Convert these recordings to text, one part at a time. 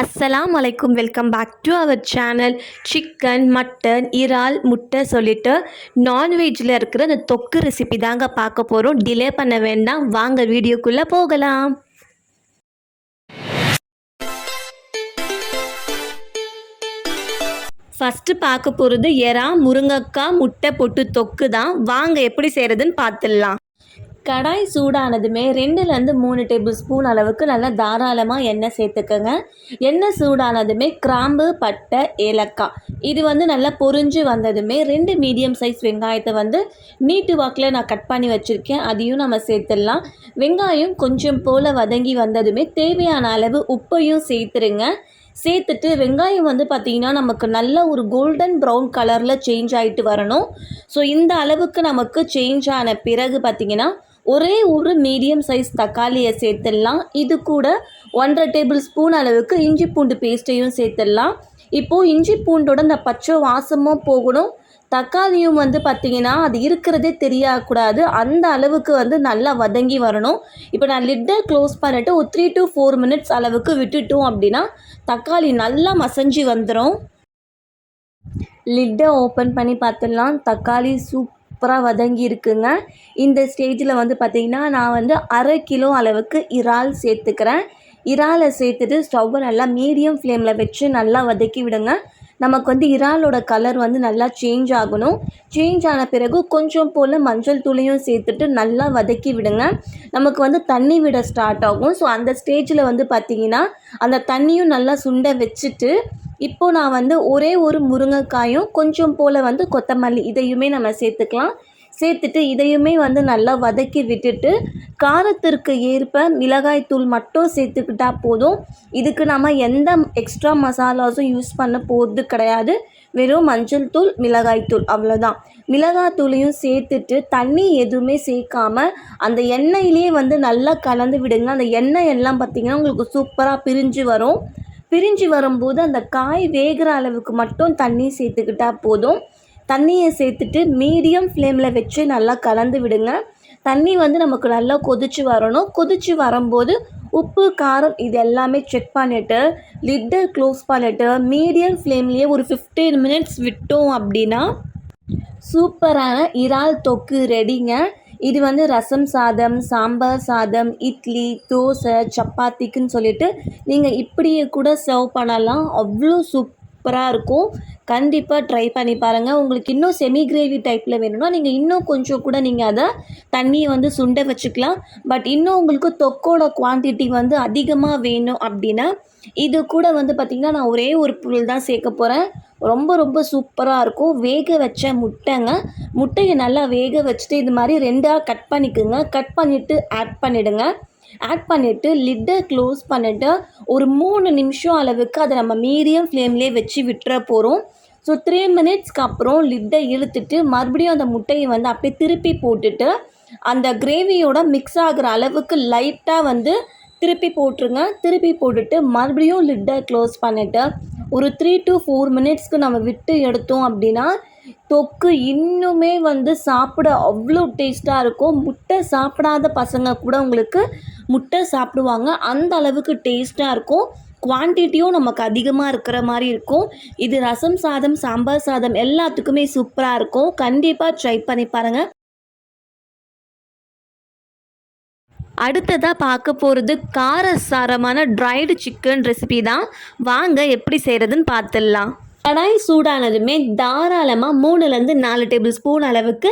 அஸ்ஸலாம் வலைக்கும் welcome back to our channel chicken mutton இறால் முட்டை சொல்லிட்டு நான்வெஜ்ஜில் இருக்கிற அந்த தொக்கு ரெசிபி தாங்க பார்க்க போகிறோம் டிலே பண்ண வேண்டாம். வாங்க வீடியோக்குள்ளே போகலாம். ஃபஸ்ட்டு பார்க்க போகிறது எறா முருங்கக்காய் முட்டை பொட்டு தொக்கு தான். வாங்க எப்படி செய்கிறதுன்னு பார்த்துடலாம். கடாய் சூடானதுமே ரெண்டுலேருந்து மூணு டேபிள் ஸ்பூன் அளவுக்கு நல்லா தாராளமாக எண்ணெய் சேர்த்துக்கோங்க. எண்ணெய் சூடானதுமே கிராம்பு பட்டை ஏலக்காய். இது வந்து நல்லா பொரிஞ்சு வந்ததுமே ரெண்டு மீடியம் சைஸ் வெங்காயத்தை வந்து நீட்டு வாக்கில் நான் கட் பண்ணி வச்சுருக்கேன். அதையும் நம்ம சேர்த்துடலாம். வெங்காயம் கொஞ்சம் போல் வதங்கி வந்ததுமே தேவையான அளவு உப்பையும் சேர்த்துருங்க. சேர்த்துட்டு வெங்காயம் வந்து பார்த்திங்கன்னா நமக்கு நல்ல ஒரு கோல்டன் ப்ரௌன் கலரில் சேஞ்ச் ஆகிட்டு வரணும். ஸோ இந்த அளவுக்கு நமக்கு சேஞ்ச் ஆன பிறகு பார்த்திங்கன்னா ஒரே ஒரு மீடியம் சைஸ் தக்காளியை சேர்த்துடலாம். இது கூட ஒன்றரை டேபிள் ஸ்பூன் அளவுக்கு இஞ்சி பூண்டு பேஸ்ட்டையும் சேர்த்துடலாம். இப்போது இஞ்சி பூண்டோட அந்த பச்சை வாசமும் போகணும். தக்காளியும் வந்து பார்த்திங்கன்னா அது இருக்கிறதே தெரியக்கூடாது அந்த அளவுக்கு வந்து நல்லா வதங்கி வரணும். இப்போ நான் லிட்டை க்ளோஸ் பண்ணிவிட்டு ஒரு த்ரீ டு ஃபோர் மினிட்ஸ் அளவுக்கு விட்டுட்டோம் அப்படின்னா தக்காளி நல்லா மசஞ்சு வந்துடும் லிட்டை ஓப்பன் பண்ணி பார்த்துடலாம். தக்காளி சூப் சூப்பராக வதங்கி இருக்குங்க இந்த ஸ்டேஜில் வந்து பார்த்திங்கன்னா நான் வந்து அரை கிலோ அளவுக்கு இறால் சேர்த்துக்கிறேன். இறாலை சேர்த்துட்டு ஸ்டவ்வை நல்லா மீடியம் ஃப்ளேமில் வச்சு நல்லா வதக்கி விடுங்க. நமக்கு வந்து இறாலோட கலர் வந்து நல்லா சேஞ்ச் ஆகணும். சேஞ்ச் ஆன பிறகு கொஞ்சம் போல் மஞ்சள் தூளையும் சேர்த்துட்டு நல்லா வதக்கி விடுங்க. நமக்கு வந்து தண்ணி விட ஸ்டார்ட் ஆகும். ஸோ அந்த ஸ்டேஜில் வந்து பார்த்திங்கன்னா அந்த தண்ணியும் நல்லா சுண்ட வச்சுட்டு இப்போது நான் வந்து ஒரே ஒரு முருங்கைக்காயும் கொஞ்சம் போல் வந்து கொத்தமல்லி இதையுமே நம்ம சேர்த்துக்கலாம். சேர்த்துட்டு இதையுமே வந்து நல்லா வதக்கி விட்டுட்டு காரத்திற்கு ஏற்ப மிளகாய் தூள் மட்டும் சேர்த்துக்கிட்டா போதும். இதுக்கு நம்ம எந்த எக்ஸ்ட்ரா மசாலாஸும் யூஸ் பண்ண போகிறது கிடையாது. வெறும் மஞ்சள் தூள் மிளகாய் தூள் அவ்வளோதான் மிளகாய் தூளையும் சேர்த்துட்டு தண்ணி எதுவுமே சேர்க்காம அந்த எண்ணெயிலேயே வந்து நல்லா கலந்து விடுங்க. அந்த எண்ணெய் எல்லாம் பார்த்திங்கன்னா உங்களுக்கு சூப்பராக பிரிஞ்சு வரும். பிரிஞ்சு வரும்போது அந்த காய் வேகிற அளவுக்கு மட்டும் தண்ணி சேர்த்துக்கிட்டா போதும். தண்ணியை சேர்த்துட்டு மீடியம் ஃப்ளேமில் வச்சு நல்லா கலந்து விடுங்க. தண்ணி வந்து நமக்கு நல்லா கொதிச்சு வரணும். கொதிச்சு வரும்போது உப்பு காரம் இது எல்லாமே செக் பண்ணிவிட்டு லிட்டை க்ளோஸ் பண்ணிவிட்டு மீடியம் ஃப்ளேம்லேயே ஒரு ஃபிஃப்டீன் மினிட்ஸ் விட்டோம் அப்படின்னா சூப்பரான இறால் தொக்கு ரெடிங்க இது வந்து ரசம் சாதம் சாம்பார் சாதம் இட்லி தோசை சப்பாத்திக்குன்னு சொல்லிட்டு நீங்கள் இப்படியே கூட சர்வ் பண்ணலாம். அவ்வளோ சூப்பராக இருக்கும். கண்டிப்பாக ட்ரை பண்ணி பாருங்கள் உங்களுக்கு இன்னும் செமி கிரேவி டைப்பில் வேணும்னா நீங்கள் இன்னும் கொஞ்சம் கூட நீங்கள் அதை தண்ணியை வந்து சுண்ட வச்சுக்கலாம். பட் இன்னும் உங்களுக்கு தொக்கோட குவான்டிட்டி வந்து அதிகமாக வேணும் அப்படின்னா இது கூட வந்து பார்த்திங்கன்னா நான் ஒரே ஒரு பொருள் தான் சேர்க்க போகிறேன் ரொம்ப ரொம்ப சூப்பராக இருக்கும். வேக வச்ச முட்டைங்க. முட்டையை நல்லா வேக வச்சுட்டு இது மாதிரி ரெண்டாக கட் பண்ணிக்கோங்க. கட் பண்ணிவிட்டு ஆட் பண்ணிவிடுங்க ஆட் பண்ணிவிட்டு லிட்டை க்ளோஸ் பண்ணிவிட்டு ஒரு மூணு நிமிஷம் அளவுக்கு அதை நம்ம மீடியம் ஃப்ளேம்லேயே வச்சு விட்டுற போகிறோம் ஸோ த்ரீ மினிட்ஸ்க்கு அப்புறம் லிட்டை இழுத்துட்டு மறுபடியும் அந்த முட்டையை வந்து அப்படியே திருப்பி போட்டுட்டு அந்த கிரேவியோட மிக்ஸ் ஆகிற அளவுக்கு லைட்டாக வந்து திருப்பி போட்டுருங்க. திருப்பி போட்டுட்டு மறுபடியும் லிட்டை க்ளோஸ் பண்ணிவிட்டு ஒரு த்ரீ டு ஃபோர் மினிட்ஸ்க்கு நம்ம விட்டு எடுத்தோம் அப்படின்னா தொக்கு இன்னுமே வந்து சாப்பிட அவ்வளோ டேஸ்ட்டாக இருக்கும். முட்டை சாப்பிடாத பசங்க கூட உங்களுக்கு முட்டை சாப்பிடுவாங்க. அந்த அளவுக்கு டேஸ்ட்டாக இருக்கும். குவான்டிட்டியும் நமக்கு அதிகமாக இருக்கிற மாதிரி இருக்கும். இது ரசம் சாதம் சாம்பார் சாதம் எல்லாத்துக்குமே சூப்பராக இருக்கும். கண்டிப்பாக ட்ரை பண்ணி பாருங்கள் அடுத்ததாக பார்க்க போகிறது காரசாரமான ட்ரைடு சிக்கன் ரெசிபி தான். வாங்க எப்படி செய்கிறதுன்னு பார்த்துடலாம். கடாய் சூடானதுமே தாராளமாக மூணுலேருந்து நாலு டேபிள் ஸ்பூன் அளவுக்கு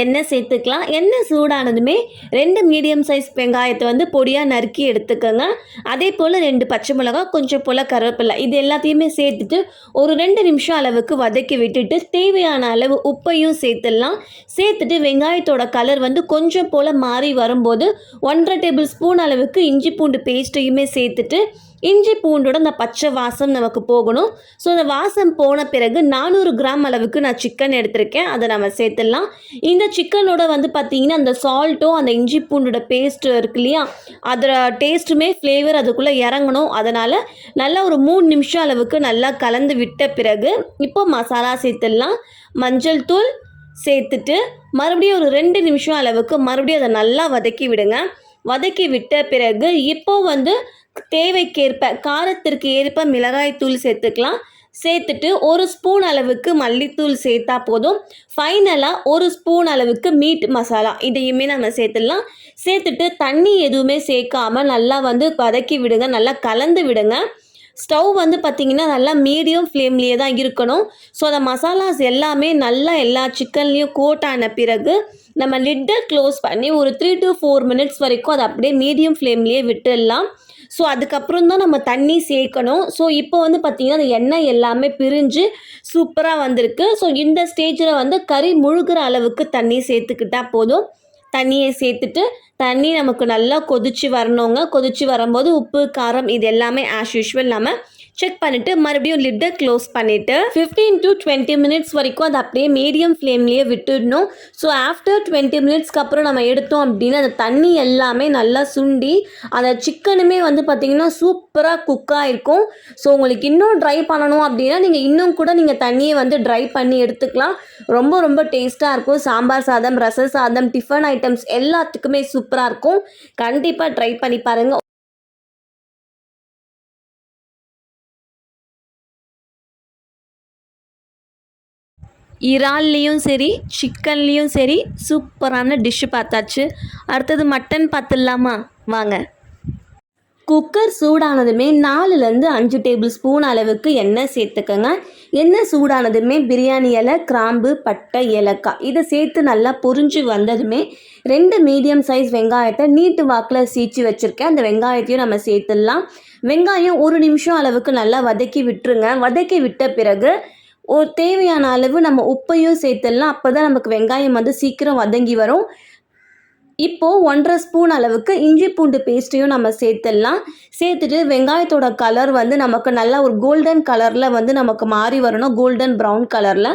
எண்ணெய் சேர்த்துக்கலாம். எண்ணெய் சூடானதுமே ரெண்டு மீடியம் சைஸ் வெங்காயத்தை வந்து பொடியாக நறுக்கி எடுத்துக்கோங்க. அதே போல் ரெண்டு பச்சை மிளகா கொஞ்சம் போல் கருவேப்பிலை இது எல்லாத்தையுமே சேர்த்துட்டு ஒரு ரெண்டு நிமிஷம் அளவுக்கு வதக்கி விட்டுட்டு தேவையான அளவு உப்பையும் சேர்த்துடலாம். சேர்த்துட்டு வெங்காயத்தோட கலர் வந்து கொஞ்சம் போல் மாறி வரும்போது ஒன்றரை டேபிள் ஸ்பூன் அளவுக்கு இஞ்சி பூண்டு பேஸ்ட்டையுமே சேர்த்துட்டு இஞ்சி பூண்டோட அந்த பச்சை வாசம் நமக்கு போகணும். ஸோ அந்த வாசம் போன பிறகு நானூறு கிராம் அளவுக்கு நான் சிக்கன் எடுத்திருக்கேன். அதை நம்ம சேர்த்துடலாம். இந்த சிக்கனோட வந்து பார்த்திங்கன்னா அந்த சால்ட்டும் அந்த இஞ்சி பூண்டோட பேஸ்ட்டும் இருக்கு இல்லையா? அதோட டேஸ்ட்டுமே ஃப்ளேவர் அதுக்குள்ளே இறங்கணும். அதனால் நல்லா ஒரு மூணு நிமிஷம் அளவுக்கு நல்லா கலந்து விட்ட பிறகு இப்போ மசாலா சேர்த்துடலாம். மஞ்சள் தூள் சேர்த்துட்டு மறுபடியும் ஒரு ரெண்டு நிமிஷம் அளவுக்கு மறுபடியும் அதை நல்லா வதக்கி விடுங்க. வதக்கி விட்ட பிறகு இப்போ வந்து தேவைக்கேற்ப காரத்திற்கு ஏற்ப மிளகாய்த்தூள் சேர்த்துக்கலாம். சேர்த்துட்டு ஒரு ஸ்பூன் அளவுக்கு மல்லித்தூள் சேர்த்தா போதும். ஃபைனலாக ஒரு ஸ்பூன் அளவுக்கு மீட் மசாலா இதையுமே நம்ம சேர்த்துடலாம். சேர்த்துட்டு தண்ணி எதுவுமே சேர்க்காமல் நல்லா வந்து வதக்கி விடுங்க. நல்லா கலந்து விடுங்க. ஸ்டவ் வந்து பார்த்திங்கன்னா நல்லா மீடியம் ஃப்ளேம்லேயே தான் இருக்கணும். ஸோ அந்த மசாலாஸ் எல்லாமே நல்லா எல்லா சிக்கன்லேயும் கோட் ஆன பிறகு நம்ம லிட்டை க்ளோஸ் பண்ணி ஒரு த்ரீ டு ஃபோர் மினிட்ஸ் வரைக்கும் அதை அப்படியே மீடியம் ஃப்ளேம்லேயே விட்டுடலாம். ஸோ அதுக்கப்புறம் தான் நம்ம தண்ணி சேர்க்கணும். ஸோ இப்போ வந்து பார்த்திங்கன்னா அந்த எண்ணெய் எல்லாமே பிரிஞ்சு சூப்பராக வந்திருக்கு. ஸோ இந்த ஸ்டேஜில் வந்து கறி முழுகிற அளவுக்கு தண்ணி சேர்த்துக்கிட்டால் போதும். தண்ணியை சேர்த்துட்டு தண்ணி நமக்கு நல்லா கொதிச்சு வரணுங்க. கொதிச்சு வரும்போது உப்பு காரம் இது எல்லாமே ஆஸ் யூஷுவல் நம்ம செக் பண்ணிவிட்டு மறுபடியும் லிட்டை க்ளோஸ் பண்ணிவிட்டு ஃபிஃப்டீன் டு டுவெண்ட்டி மினிட்ஸ் வரைக்கும் அது அப்படியே மீடியம் ஃப்ளேம்லேயே விட்டுடணும். ஸோ ஆஃப்டர் டுவெண்ட்டி மினிட்ஸ்க்கு அப்புறம் நம்ம எடுத்தோம் அப்படின்னா அந்த தண்ணி எல்லாமே நல்லா சுண்டி அந்த சிக்கனுமே வந்து பார்த்திங்கன்னா சூப்பராக குக்காக இருக்கும் ஸோ உங்களுக்கு இன்னும் ட்ரை பண்ணணும் அப்படின்னா நீங்கள் இன்னும் கூட நீங்கள் தண்ணியை வந்து ட்ரை பண்ணி எடுத்துக்கலாம். ரொம்ப ரொம்ப டேஸ்ட்டாக இருக்கும். சாம்பார் சாதம் ரச சாதம் டிஃபன் ஐட்டம்ஸ் எல்லாத்துக்குமே சூப்பராக இருக்கும். கண்டிப்பாக ட்ரை பண்ணி பாருங்கள் இறால்லையும் சரி சிக்கன்லேயும் சரி சூப்பரான டிஷ்ஷு பார்த்தாச்சு. அடுத்தது மட்டன் பார்த்துடலாமா? வாங்க. குக்கர் சூடானதுமே நாலுலேருந்து அஞ்சு டேபிள் ஸ்பூன் அளவுக்கு எண்ணெய் சேர்த்துக்கோங்க. எண்ணெய் சூடானதுமே பிரியாணி இலை கிராம்பு பட்டை ஏலக்காய். இதை சேர்த்து நல்லா பொரிஞ்சு வந்ததுமே ரெண்டு மீடியம் சைஸ் வெங்காயத்தை நீட்டு வாக்கில் சீச்சு வச்சுருக்கேன். அந்த வெங்காயத்தையும் நம்ம சேர்த்துடலாம். வெங்காயம் ஒரு நிமிஷம் அளவுக்கு நல்லா வதக்கி விட்டுருங்க. வதக்கி விட்ட பிறகு ஒரு தேவையான அளவு நம்ம உப்பையும் சேர்த்துடலாம். அப்போ தான் நமக்கு வெங்காயம் வந்து சீக்கிரம் வதங்கி வரும். இப்போது ஒன்றரை ஸ்பூன் அளவுக்கு இஞ்சி பூண்டு பேஸ்ட்டையும் நம்ம சேர்த்துடலாம். சேர்த்துட்டு வெங்காயத்தோட கலர் வந்து நமக்கு நல்லா ஒரு கோல்டன் கலரில் வந்து நமக்கு மாறி வரணும். கோல்டன் ப்ரௌன் கலரில்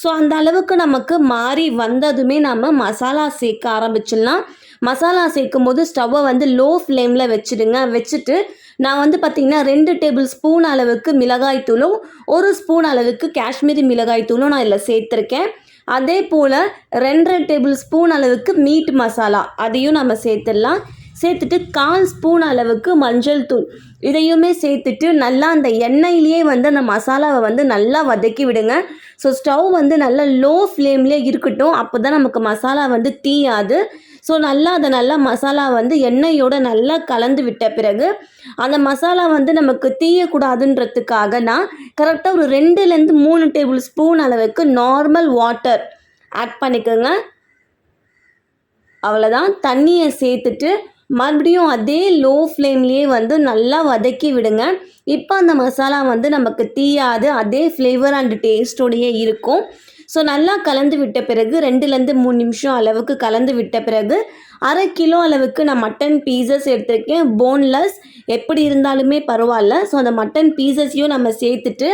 ஸோ அந்த அளவுக்கு நமக்கு மாறி வந்ததுமே நம்ம மசாலா சேர்க்க ஆரம்பிச்சிடலாம். மசாலா சேர்க்கும் போது ஸ்டவ்வை வந்து லோ ஃப்ளேமில் வச்சுடுங்க. வச்சுட்டு நான் வந்து பார்த்திங்கன்னா ரெண்டு டேபிள் ஸ்பூன் அளவுக்கு மிளகாய் தூளும் ஒரு ஸ்பூன் அளவுக்கு காஷ்மீரி மிளகாய் தூளும் நான் இதில் சேர்த்துருக்கேன். அதே போல் ரெண்டரை டேபிள் ஸ்பூன் அளவுக்கு மீட் மசாலா அதையும் நம்ம சேர்த்துடலாம். சேர்த்துட்டு கால் ஸ்பூன் அளவுக்கு மஞ்சள் தூள் இதையுமே சேர்த்துட்டு நல்லா அந்த எண்ணெயிலேயே வந்து அந்த மசாலாவை வந்து நல்லா வதக்கி விடுங்க. ஸோ ஸ்டவ் வந்து நல்லா லோ ஃப்ளேம்லேயே இருக்கட்டும் அப்போ தான் நமக்கு மசாலா வந்து தீயாது. ஸோ நல்லா அதை நல்லா மசாலா வந்து எண்ணெயோடு நல்லா கலந்து விட்ட பிறகு அந்த மசாலா வந்து நமக்கு தீயக்கூடாதுன்றதுக்காக நான் கரெக்டாக ஒரு ரெண்டுலேருந்து மூணு டேபிள் ஸ்பூன் அளவுக்கு நார்மல் வாட்டர் ஆட் பண்ணிக்கோங்க. அவ்வளோதான் தண்ணியை சேர்த்துட்டு மறுபடியும் அதே லோ ஃப்ளேம்லேயே வந்து நல்லா வதக்கி விடுங்க. இப்போ அந்த மசாலா வந்து நமக்கு தீயாது அதே ஃப்ளேவர் அண்ட் டேஸ்டோடையே இருக்கும். ஸோ நல்லா கலந்து விட்ட பிறகு ரெண்டுலேருந்து மூணு நிமிஷம் அளவுக்கு கலந்து விட்ட பிறகு அரை கிலோ அளவுக்கு நான் மட்டன் பீசஸ் எடுத்திருக்கேன். போன்லெஸ் எப்படி இருந்தாலுமே பரவாயில்ல. ஸோ அந்த மட்டன் பீசஸையும் நம்ம சேர்த்துட்டு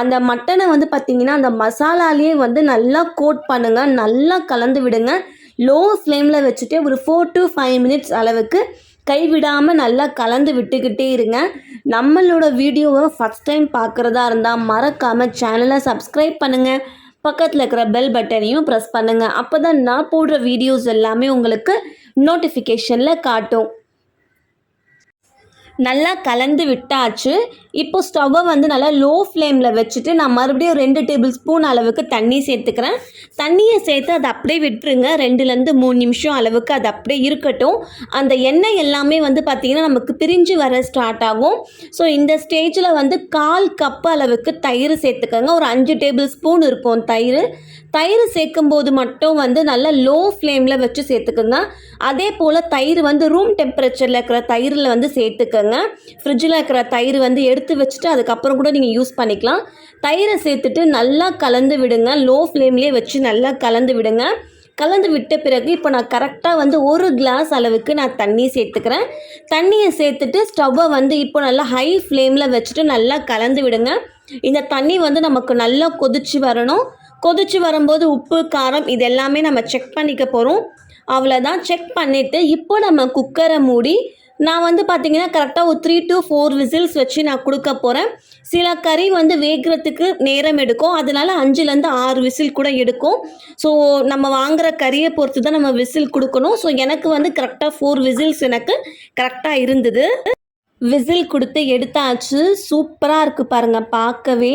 அந்த மட்டனை வந்து பார்த்திங்கன்னா அந்த மசாலாலேயே வந்து நல்லா கோட் பண்ணுங்கள் நல்லா கலந்து விடுங்க. லோ ஃப்ளேமில் வச்சுட்டு ஒரு ஃபோர் டு ஃபைவ் மினிட்ஸ் அளவுக்கு கைவிடாமல் நல்லா கலந்து விட்டுக்கிட்டே இருங்க. நம்மளோட வீடியோவை ஃபஸ்ட் டைம் பார்க்குறதா இருந்தால் மறக்காமல் சேனலை சப்ஸ்கிரைப் பண்ணுங்கள் பக்கத்தில் இருக்கிற பெல் பட்டனையும் ப்ரெஸ் பண்ணுங்கள் அப்போ தான் நான் போடுற வீடியோஸ் எல்லாமே உங்களுக்கு நோட்டிஃபிகேஷனில் காட்டும். நல்லா கலந்து விட்டாச்சு. இப்போ ஸ்டவ்வை வந்து நல்லா லோ ஃப்ளேமில் வச்சுட்டு நான் மறுபடியும் ரெண்டு டேபிள் ஸ்பூன் அளவுக்கு தண்ணி சேர்த்துக்கிறேன். தண்ணியை சேர்த்து அதை அப்படியே விட்டுருங்க. ரெண்டுலேருந்து மூணு நிமிஷம் அளவுக்கு அது அப்படியே இருக்கட்டும். அந்த எண்ணெய் எல்லாமே வந்து பார்த்திங்கன்னா நமக்கு பிரிஞ்சு வர ஸ்டார்ட் ஆகும். ஸோ இந்த ஸ்டேஜில் வந்து கால் கப் அளவுக்கு தயிர் சேர்த்துக்கோங்க. ஒரு அஞ்சு டேபிள் ஸ்பூன் இருக்கும் தயிர். தயிர் சேர்க்கும் போது மட்டும் வந்து நல்லா லோ ஃப்ளேமில் வச்சு சேர்த்துக்கோங்க. அதே போல் தயிர் வந்து ரூம் டெம்பரேச்சரில் இருக்கிற தயிரில் வந்து சேர்த்துக்கோங்க. ஃப்ரிட்ஜில் இருக்கிற தயிர் வந்து எடுத்து வச்சுட்டு அதுக்கப்புறம் கூட நீங்கள் யூஸ் பண்ணிக்கலாம். தயிரை சேர்த்துட்டு நல்லா கலந்து விடுங்க. லோ ஃப்ளேம்லேயே வச்சு நல்லா கலந்து விடுங்க. கலந்து விட்ட பிறகு இப்போ நான் கரெக்டாக வந்து ஒரு கிளாஸ் அளவுக்கு நான் தண்ணி சேர்த்துக்கிறேன். தண்ணியை சேர்த்துட்டு ஸ்டவ்வை வந்து இப்போ நல்லா ஹை ஃப்ளேமில் வச்சுட்டு நல்லா கலந்து விடுங்க. இந்த தண்ணி வந்து நமக்கு நல்லா கொதிச்சு வரணும். கொதிச்சு வரும்போது உப்பு காரம் இது எல்லாமே நம்ம செக் பண்ணிக்க போகிறோம் அவ்வளோதான் செக் பண்ணிவிட்டு இப்போ நம்ம குக்கரை மூடி நான் வந்து பார்த்தீங்கன்னா கரெக்டாக ஒரு த்ரீ டு ஃபோர் விசில்ஸ் வச்சு நான் கொடுக்க போகிறேன் சில கறி வந்து வேகிறதுக்கு நேரம் எடுக்கும். அதனால அஞ்சுலேருந்து ஆறு விசில் கூட எடுக்கும். ஸோ நம்ம வாங்குகிற கறியை பொறுத்து தான் நம்ம விசில் கொடுக்கணும். ஸோ எனக்கு வந்து கரெக்டாக ஃபோர் விசில்ஸ் எனக்கு கரெக்டாக இருந்தது. விசில் கொடுத்து எடுத்தாச்சு. சூப்பராக இருக்குது பாருங்கள் பார்க்கவே.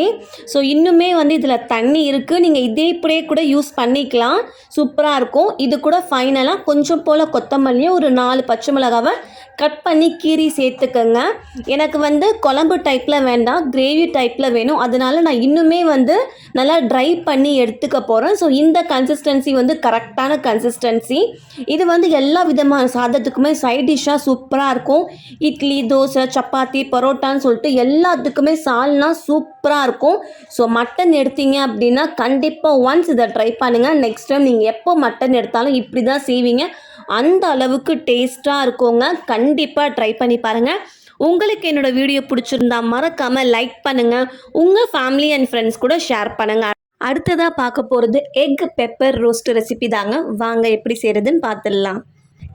ஸோ இன்னுமே வந்து இதில் தண்ணி இருக்குது நீங்கள் இதே இப்படியே கூட யூஸ் பண்ணிக்கலாம். சூப்பராக இருக்கும். இது கூட ஃபைனலாக கொஞ்சம் போல் கொத்தமல்லியும் ஒரு நாலு பச்சை மிளகாவை கட் பண்ணி கீரி சேர்த்துக்கங்க. எனக்கு வந்து குழம்பு டைப்பில் வேண்டாம் கிரேவி டைப்பில் வேணும். அதனால நான் இன்னுமே வந்து நல்லா ட்ரை பண்ணி எடுத்துக்க போகிறேன் ஸோ இந்த கன்சிஸ்டன்சி வந்து கரெக்டான கன்சிஸ்டன்சி இது வந்து எல்லா விதமான சாதத்துக்குமே சைட் டிஷ்ஷாக சூப்பராக இருக்கும். இட்லி தோசை சப்பாத்தி பரோட்டான்னு சொல்லிட்டு எல்லாத்துக்குமே சால்னா சூப்பராக இருக்கும். ஸோ மட்டன் எடுத்தீங்க அப்படின்னா கண்டிப்பாக ஒன்ஸ் இதை ட்ரை பண்ணுங்கள் நெக்ஸ்ட் டைம் நீங்கள் எப்போ மட்டன் எடுத்தாலும் இப்படி தான் செய்வீங்க. அந்த அளவுக்கு டேஸ்ட்டாக இருக்குங்க. கண்டிப்பாக ட்ரை பண்ணி பாருங்கள் உங்களுக்கு என்னோடய வீடியோ பிடிச்சிருந்தா மறக்காமல் லைக் பண்ணுங்கள் உங்கள் ஃபேமிலி அண்ட் ஃப்ரெண்ட்ஸ் கூட ஷேர் பண்ணுங்கள் அடுத்ததாக பார்க்க போகிறது எக் பெப்பர் ரோஸ்ட் ரெசிபி தாங்க. வாங்க எப்படி செய்கிறதுன்னு பார்த்துடலாம்.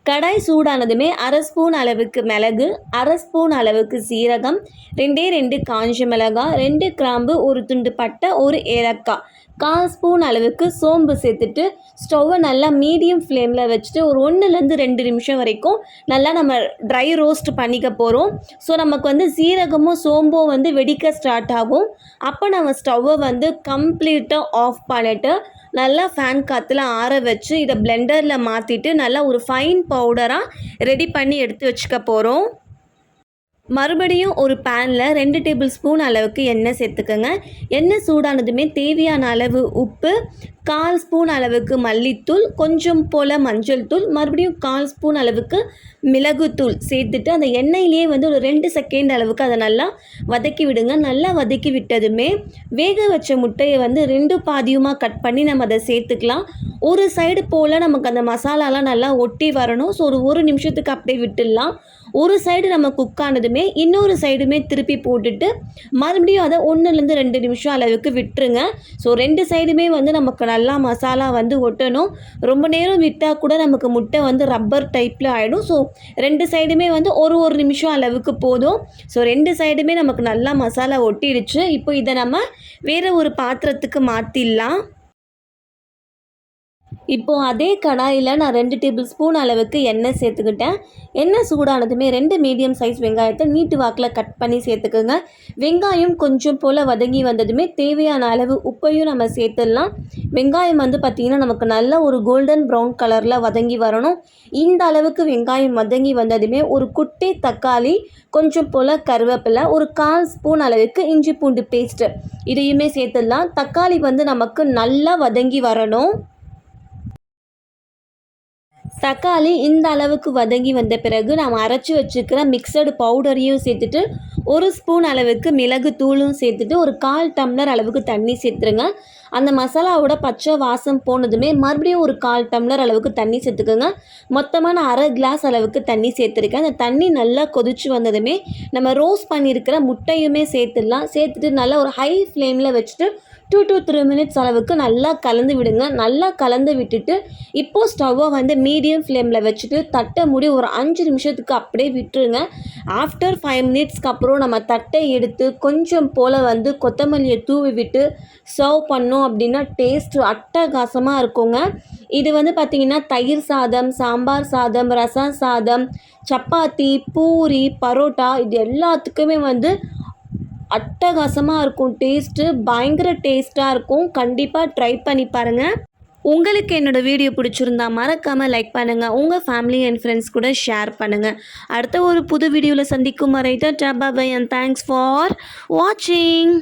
கடாய் சூடானதுமே அரை ஸ்பூன் அளவுக்கு மிளகு அரை ஸ்பூன் அளவுக்கு சீரகம் ரெண்டே ரெண்டு காஞ்ச மிளகாய் ரெண்டு கிராம்பு ஒரு துண்டு பட்டை ஒரு ஏலக்காய். கால் ஸ்பூன் அளவுக்கு சோம்பு சேர்த்துட்டு ஸ்டவ்வை நல்லா மீடியம் ஃப்ளேமில் வச்சுட்டு ஒரு ஒன்றுலேருந்து ரெண்டு நிமிஷம் வரைக்கும் நல்லா நம்ம ட்ரை ரோஸ்ட் பண்ணிக்க போகிறோம் ஸோ நமக்கு வந்து சீரகமும் சோம்பும் வந்து வெடிக்க ஸ்டார்ட் ஆகும். அப்போ நம்ம ஸ்டவ்வை வந்து கம்ப்ளீட்டாக ஆஃப் பண்ணிவிட்டு நல்லா ஃபேன் காற்றுல ஆற வச்சு இதை பிளெண்டரில் மாற்றிட்டு நல்லா ஒரு ஃபைன் பவுடராக ரெடி பண்ணி எடுத்து வச்சுக்க போகிறோம் மறுபடியும் ஒரு பேனில் ரெண்டு டேபிள் ஸ்பூன் அளவுக்கு எண்ணெய் சேர்த்துக்கோங்க. எண்ணெய் சூடானதுமே தேவையான அளவு உப்பு கால் ஸ்பூன் அளவுக்கு மல்லித்தூள் கொஞ்சம் போல் மஞ்சள் தூள் மறுபடியும் கால் ஸ்பூன் அளவுக்கு மிளகுத்தூள் சேர்த்துட்டு அந்த எண்ணெயிலேயே வந்து ஒரு ரெண்டு செகண்ட் அளவுக்கு அதை நல்லா வதக்கி விடுங்க. நல்லா வதக்கி விட்டதுமே வேக வச்ச முட்டையை வந்து ரெண்டு பாதியுமாக கட் பண்ணி நம்ம அதை சேர்த்துக்கலாம். ஒரு சைடு போல் நமக்கு அந்த மசாலாலாம் நல்லா ஒட்டி வரணும். ஸோ ஒரு ஒரு நிமிஷத்துக்கு அப்படியே விட்டுடலாம். ஒரு சைடு நம்ம குக் ஆனதுமே இன்னொரு சைடுமே திருப்பி போட்டுட்டு மறுபடியும் அதை ஒன்றுலேருந்து ரெண்டு நிமிஷம் அளவுக்கு விட்டுருங்க. ஸோ ரெண்டு சைடுமே வந்து நமக்கு நல்லா மசாலா வந்து ஒட்டணும். ரொம்ப நேரம் விட்டால் கூட நமக்கு முட்டை வந்து ரப்பர் டைப்பில் ஆகிடும் ஸோ ரெண்டு சைடுமே வந்து ஒரு ஒரு நிமிஷம் அளவுக்கு போதும். ஸோ ரெண்டு சைடுமே நமக்கு நல்லா மசாலா ஒட்டிடுச்சு. இப்போ இதை நம்ம வேறு ஒரு பாத்திரத்துக்கு மாற்றிடலாம் இப்போது அதே கடாயில் நான் ரெண்டு டேபிள் ஸ்பூன் அளவுக்கு எண்ணெய் சேர்த்துக்கிட்டேன். எண்ணெய் சூடானதுமே ரெண்டு மீடியம் சைஸ் வெங்காயத்தை நீட்டு வாக்கில் கட் பண்ணி சேர்த்துக்கோங்க. வெங்காயம் கொஞ்சம் போல் வதங்கி வந்ததுமே தேவையான அளவு உப்பையும் நம்ம சேர்த்துடலாம். வெங்காயம் வந்து பார்த்திங்கன்னா நமக்கு நல்ல ஒரு கோல்டன் ப்ரௌன் கலரில் வதங்கி வரணும். இந்த அளவுக்கு வெங்காயம் வதங்கி வந்ததுமே ஒரு குட்டி தக்காளி கொஞ்சம் போல் கருவேப்பிலை ஒரு கால் ஸ்பூன் அளவுக்கு இஞ்சி பூண்டு பேஸ்ட்டு இதையுமே சேர்த்துடலாம். தக்காளி வந்து நமக்கு நல்லா வதங்கி வரணும். தக்காளி இந்த அளவுக்கு வதங்கி வந்த பிறகு நாம் அரைச்சி வச்சுக்கிற மிக்சடு பவுடரையும் சேர்த்துட்டு ஒரு ஸ்பூன் அளவுக்கு மிளகு தூளும் சேர்த்துட்டு ஒரு கால் டம்ளர் அளவுக்கு தண்ணி சேர்த்துருங்க. அந்த மசாலாவோட பச்சை வாசம் போனதுமே மறுபடியும் ஒரு கால் டம்ளர் அளவுக்கு தண்ணி சேர்த்துக்கோங்க. மொத்தமாக நான் அரை கிளாஸ் அளவுக்கு தண்ணி சேர்த்துருக்கேன். அந்த தண்ணி நல்லா கொதிச்சு வந்ததுமே நம்ம ரோஸ்ட் பண்ணியிருக்கிற முட்டையுமே சேர்த்துடலாம். சேர்த்துட்டு நல்லா ஒரு ஹை ஃப்ளேமில் வச்சுட்டு டூ டு த்ரீ மினிட்ஸ் அளவுக்கு நல்லா கலந்து விடுங்க. நல்லா கலந்து விட்டுட்டு இப்போது ஸ்டவ்வை வந்து மீடியம் ஃப்ளேமில் வச்சுட்டு தட்டை மூடி ஒரு அஞ்சு நிமிஷத்துக்கு அப்படியே விட்டுருங்க. ஆஃப்டர் ஃபைவ் மினிட்ஸ்க்கு அப்புறம் நம்ம தட்டை எடுத்து கொஞ்சம் போல் வந்து கொத்தமல்லியை தூவி விட்டு சர்வ் பண்ணோம் அப்படின்னா டேஸ்ட் அட்டகாசமாக இருக்குங்க. இது வந்து பார்த்திங்கன்னா தயிர் சாதம் சாம்பார் சாதம் ரசம் சாதம் சப்பாத்தி பூரி பரோட்டா இது எல்லாத்துக்குமே வந்து அட்டகாசமாக இருக்கும். டேஸ்ட்டு பயங்கர டேஸ்ட்டாக இருக்கும். கண்டிப்பாக ட்ரை பண்ணி பாருங்கள் உங்களுக்கு என்னோடய வீடியோ பிடிச்சிருந்தா மறக்காமல் லைக் பண்ணுங்கள் உங்கள் ஃபேமிலி அண்ட் ஃப்ரெண்ட்ஸ் கூட ஷேர் பண்ணுங்கள் அடுத்த ஒரு புது வீடியோவில் சந்திக்கும் வரை டாபா பை அண்ட் தேங்க்ஸ் ஃபார் வாட்சிங்